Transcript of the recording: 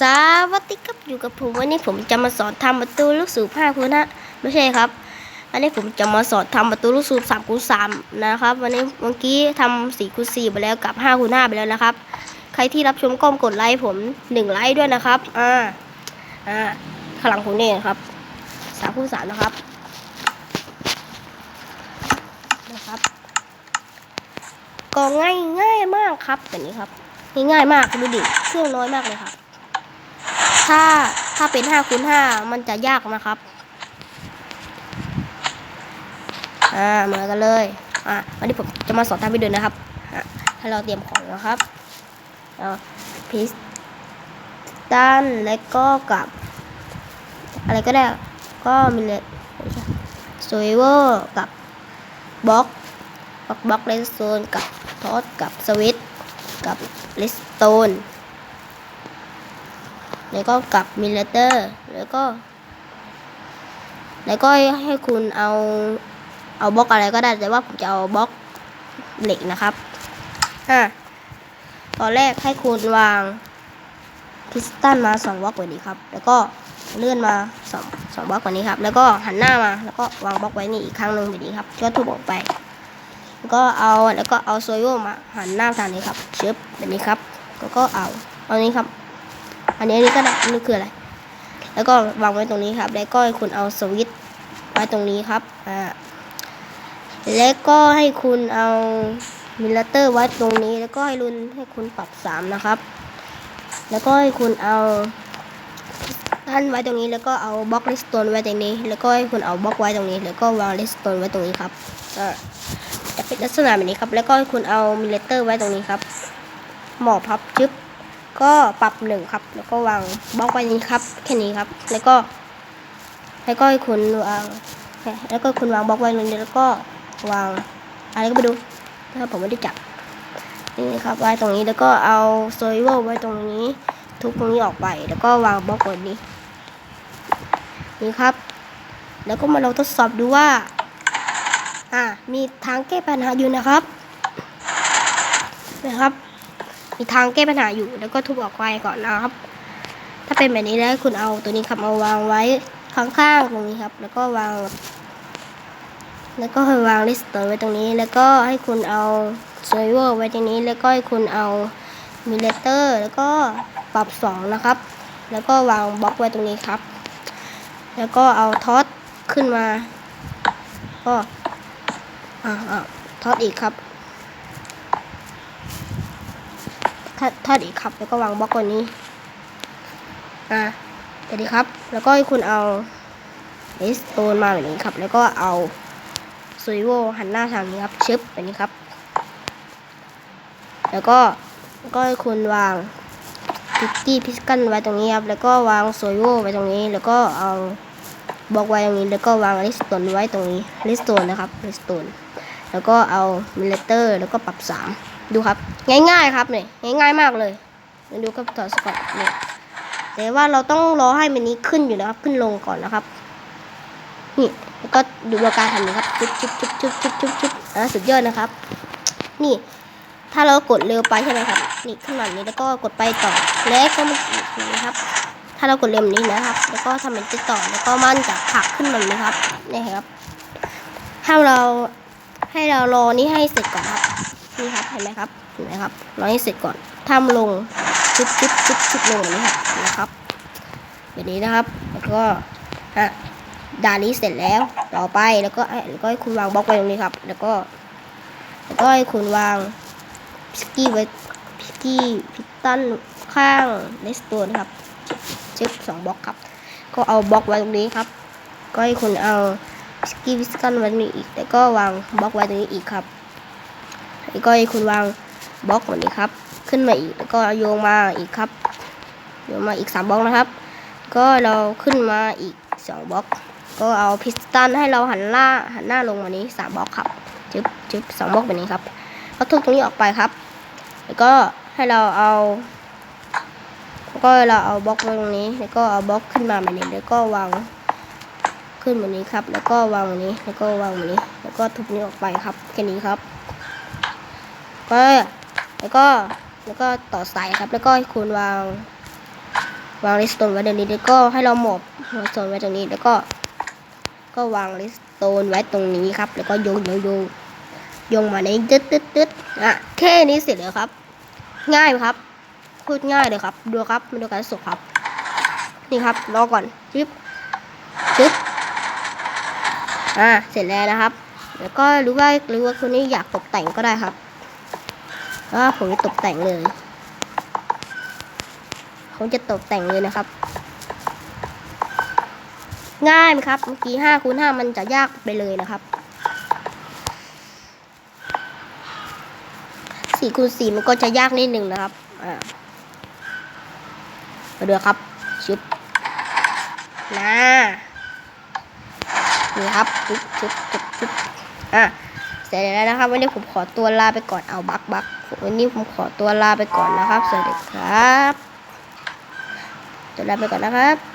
สวัสดีครับอยู่กับผมวันนี้ผมจะมาสอนทำประตูลูกสูบ5คูณนะไม่ใช่ครับวันนี้ผมจะมาสอนทำประตูลูกสูบ3คูณ3นะครับ วันนี้เมื่อกี้ทำ4คูณ4ไปแล้วกับ5คูณ5ไปแล้วนะครับ ใครที่รับชมก็กดไลค์ผม1ไลค์ด้วยนะครับอ่าอ่าข้างหลังผมนี่นะครับ3คูณ3นะครับนะครับก็ง่ายง่ายมากครับแบบนี้ครับง่ายๆมากดูดิเครื่องน้อยมากเลยครับ ถ้าถ้าเป็น5คูณ5มันจะยากนะครับ อ่าเหมือนกันเลย อ่าวันนี้ผมจะมาสอนทำวิดีโอนะครับอะให้เราเตรียมของนะครับเอาพิสตันแล้วก็กับ อะไรก็ได้ ก็มีเลยสวยเวอร์กับบล็อกบล็อกบล็อกเลสโซนกับทอสกับสวิตกับเลสโตน แล้วก็กับมิลเลเตอร์ แล้วก็ แล้วก็ให้คุณเอา เอาบล็อกอะไรก็ได้แต่ว่าผมจะเอาบล็อกเหล็กนะครับอะตอนแรกให้คุณวางพิสตันมาสองบล็อกแบบนี้ครับ แล้วก็เลื่อนมาสองสองบล็อกแบบนี้ครับ แล้วก็หันหน้ามา แล้วก็วางบล็อกไว้นี่อีกครั้งหนึ่งแบบนี้ครับก็ทุบออกไป แล้วก็เอาแล้วก็เอาโซโยมาหันหน้าทางนี้ครับชึบแบบนี้ครับ แล้วก็เอาเอานี้ครับ อันนี้นนี้ก็ได้นี่คืออะไร แล้วก็วางไว้ตรงนี้ครับ แล้วก็ให้คุณเอาสวิตช์ไว้ตรงนี้ครับอ่าแล้วก็ให้คุณเอามิลเตอร์ไว้ตรงนี้ แล้วก็ให้รุนให้คุณปรับสามนะครับ แล้วก็ให้คุณเอาท่านไว้ตรงนี้แล้วก็เอาบล็อกลิสโตนไว้ตรงนี้ แล้วก็ให้คุณเอาบล็อกไว้ตรงนี้ แล้วก็วางลิสโตนไว้ตรงนี้ครับอ่าจะเป็นลักษณะแบบนี้ครับ แล้วก็ให้คุณเอามิลเตอร์ไว้ตรงนี้ครับ หมอบพับจึ๊บ ก็ปรับหนึ่งครับ แล้วก็วางบล็อกไว้นี้ครับ แค่นี้ครับ แล้วก็ แล้วก็คุณวาง แล้วก็คุณวางบล็อกไว้ตรงนี้แล้วก็วางอะไรก็ไปดูถ้าผมไม่ได้จับนี่ครับไว้ตรงนี้แล้วก็เอาโซยเวอร์ไว้ตรงนี้ ทุบตรงนี้ออกไป แล้วก็วางบล็อกไว้นี้ นี่ครับ แล้วก็มาเราทดสอบดูว่า อ่ามีทางแก้ปัญหาอยู่นะครับนะครับ มีทางแก้ปัญหาอยู่ แล้วก็ทุบออกไปก่อนนะครับ ถ้าเป็นแบบนี้แล้วคุณเอาตัวนี้ครับเอาวางไว้ข้างๆตรงนี้ครับ แล้วก็วาง แล้วก็ให้วางลิสเตอร์ไว้ตรงนี้ แล้วก็ให้คุณเอาเซอร์เวอร์ไว้ตรงนี้ แล้วก็ให้คุณเอามิเลเตอร์ แล้วก็ปรับสองนะครับ แล้วก็วางบล็อกไว้ตรงนี้ครับ แล้วก็เอาท็อตขึ้นมา ก็อ่าอ่าท็อตอีกครับ ทอดอดอีกครับแล้วก็วางบล็อกไว้นี้ อ่าสวัสดีครับ แล้วก็ให้คุณเอาเลสโตนมาแบบนี้ครับ แล้วก็เอาซูโวหันหน้าทางนี้ครับ ชึบแบบนี้ครับ แล้วก็ก็ให้คุณวางพิกกี้พิสกันไว้ตรงนี้ครับ แล้วก็วางโซโวไว้ตรงนี้ แล้วก็เอาบล็อกไว้ตรงนี้ แล้วก็วางลิสโตนไว้ตรงนี้ลิสโตนนะครับลิสโตน แล้วก็เอามิเลเตอร์แล้วก็ปรับสามดูครับ ง่ายๆครับเนี่ยง่ายๆมากเลยมาดูครับถอดสกอตเนี่ยแต่ว่าเราต้องรอให้มันนี้ขึ้นอยู่นะครับ ขึ้นลงก่อนนะครับ นี่แล้วก็ดูอาการทำนี้ครับจุ๊บจุ๊บจุ๊บจุ๊บจุ๊บจุ๊บจุ๊บอ่าสุดยอดนะครับ นี่ ถ้าเรากดเร็วไปใช่ไหมครับนี่ขึ้นมาแบบนี้แล้วก็กดไปต่อแล้วก็มันอีกนะครับ ถ้าเรากดเร็วนี้นะครับ แล้วก็ทำมันจะต่อแล้วก็มันจะผักขึ้นแบบนี้ครับนี่ครับถ้าเรา ให้เรารอนี้ให้เสร็จก่อนครับนี่ครับเห็นไหมครับเห็นไหมครับรอให้เสร็จก่อนทำลงชุบชุบชุบชุบลงแบบนี้ครับนะครับแบบนี้นะครับ แล้วก็อะด่านนี้เสร็จแล้วต่อไปแล้วก็แล้วก็ให้คุณวางบล็อกไว้ตรงนี้ครับ แล้วก็แล้วก็ให้คุณวางพิกกี้ไว้พิกกี้พิตันข้างเลสโตนครับจึ๊บสองบล็อกครับ ก็เอาบล็อกไว้ตรงนี้ครับ ก็ให้คุณเอา พิกกี้พิสกันไว้ตรงนี้อีก แล้วก็วางบล็อกไว้ตรงนี้อีกครับ แล้วก็ให้คุณวางบล็อกแบบนี้ครับ ขึ้นมาอีก แล้วก็โยงมาอีกครับ โยงมาอีกสามบล็อกนะครับ ก็เราขึ้นมาอีกสองบล็อก ก็เอาพิสตันให้เราหันหน้าหันหน้าลงมานี้สามบล็อกครับ จึ๊บจึ๊บสองบล็อกแบบนี้ครับก็ทุบตรงนี้ออกไปครับ แล้วก็ให้เราเอาก็เราเอาบล็อกไว้ตรงนี้ แล้วก็เอาบล็อกขึ้นมาแบบนี้ แล้วก็วาง ขึ้นแบบนี้ครับ แล้วก็วางแบบนี้ แล้วก็วางแบบนี้ แล้วก็ทุบนี้ออกไปครับ แค่นี้ครับ ก็แล้วก็แล้วก็ต่อสายครับ แล้วก็คุณวาง วางลิสโตนไว้ตรงนี้ แล้วก็ให้เราหมอบลิสโตนไว้ตรงนี้ แล้วก็ ก็วางลิสโตนไว้ตรงนี้ครับ แล้วก็โยงโยงโยงโยงมาในตึ๊ดตึ๊ดตึ๊ดอะแค่นี้เสร็จแล้วครับ ง่ายไหมครับพูดง่ายเลยครับ ดูครับมาดูการสุกครับ นี่ครับรอก่อนจิ๊บจิ๊บ อ่าเสร็จแล้วนะครับ แล้วก็รู้ว่าหรือว่าคนนี้อยากตกแต่งก็ได้ครับอ่าผมจะตกแต่งเลย ผมจะตกแต่งเลยนะครับ ง่ายไหมครับ เมื่อกี้ห้าคูณห้ามันจะยากไปเลยนะครับสี่คูณสี่มันก็จะยากนิดหนึ่งนะครับ อ่ามาดูครับ ชุบนะ นี่ครับชุบชุบชุบชุบอะเสร็จแล้วนะครับ วันนี้ผมขอตัวลาไปก่อนเอาบักบักวันนี้ผมขอตัวลาไปก่อนนะครับ สวัสดีครับตัวลาไปก่อนนะครับ